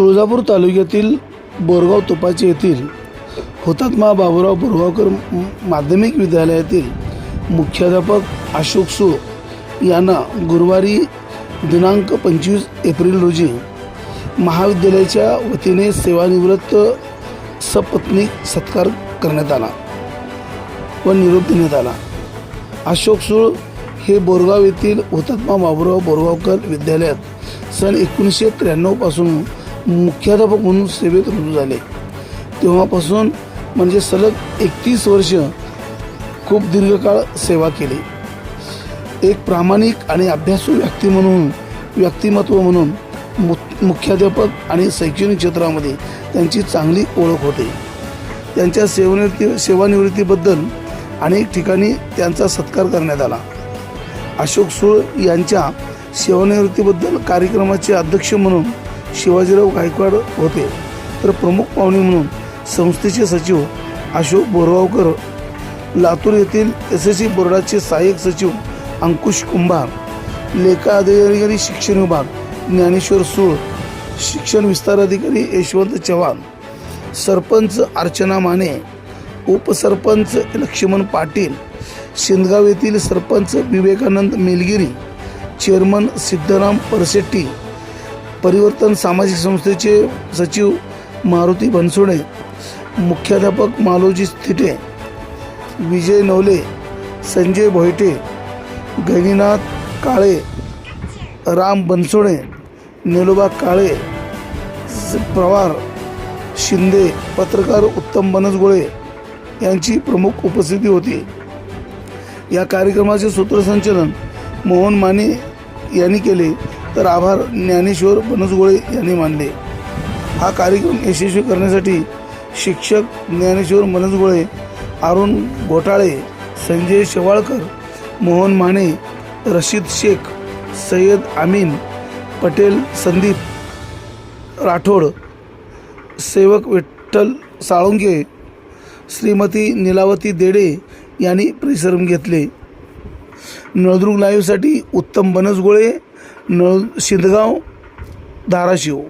तुळजापूर तालुक्यातील बोरगाव तुपाचे येथील हुतात्मा बाबुराव बोरगावकर माध्यमिक विद्यालयातील मुख्याध्यापक अशोक सो यांना गुरुवारी दिनांक पंचवीस एप्रिल रोजी महाविद्यालयाच्या वतीने सेवानिवृत्त सपत्नीक सत्कार करण्यात आला व निरोप देण्यात आला. अशोक सूळ हे बोरगाव येथील हुतात्मा बाबुराव बोरगावकर विद्यालयात सन एकोणीसशे त्र्याण्णवपासून मुख्याध्यापक म्हणून सेवेत रुजू झाले. तेव्हापासून म्हणजे सलग एकतीस वर्ष खूप दीर्घकाळ सेवा केली. एक प्रामाणिक आणि अभ्यासू व्यक्ती म्हणून व्यक्तिमत्व म्हणून मु मुख्याध्यापक आणि शैक्षणिक क्षेत्रामध्ये त्यांची चांगली ओळख होते. त्यांच्या सेवानिवृत्ती सेवानिवृत्तीबद्दल अनेक ठिकाणी त्यांचा सत्कार करण्यात आला. अशोक सूळ यांच्या सेवानिवृत्तीबद्दल कार्यक्रमाचे अध्यक्ष म्हणून शिवाजीराव गायकवाड होते. तर प्रमुख पाहुणे म्हणून संस्थेचे सचिव अशोक बोरगावकर लातूर येथील एस एस सी बोर्डाचे सहाय्यक सचिव अंकुश कुंभार लेखा अधिकारी शिक्षण विभाग ज्ञानेश्वर सूळ शिक्षण विस्तार अधिकारी यशवंत चव्हाण सरपंच अर्चना माने उपसरपंच लक्ष्मण पाटील शिंदगाव येथील सरपंच विवेकानंद मेलगिरी चेअरमन सिद्धराम परसेट्टी परिवर्तन सामाजिक संस्थेचे सचिव मारुती बनसोडे मुख्याध्यापक मालोजी थिटे विजय नवले संजय भोयटे गणिनाथ काळे राम बनसोडे नेलोबा काळे स- शिंदे पत्रकार उत्तम बनसगोळे यांची प्रमुख उपस्थिती होती. या कार्यक्रमाचे सूत्रसंचलन मोहन माने यांनी केले. तर आभार ज्ञानेश्वर बनसगोळे यांनी मानले. हा कार्यक्रम यशस्वी करण्यासाठी शिक्षक ज्ञानेश्वर मनसगोळे अरुण घोटाळे संजय शेवाळकर मोहन माने रशीद शेख सय्यद आमीन पटेल संदीप राठोड सेवक विठ्ठल साळुंके श्रीमती निलावती देडे यांनी परिश्रम घेतले. नळदुर्ग लाईव्हसाठी उत्तम बनसगोळे नळ शिंदगाव धाराशिव.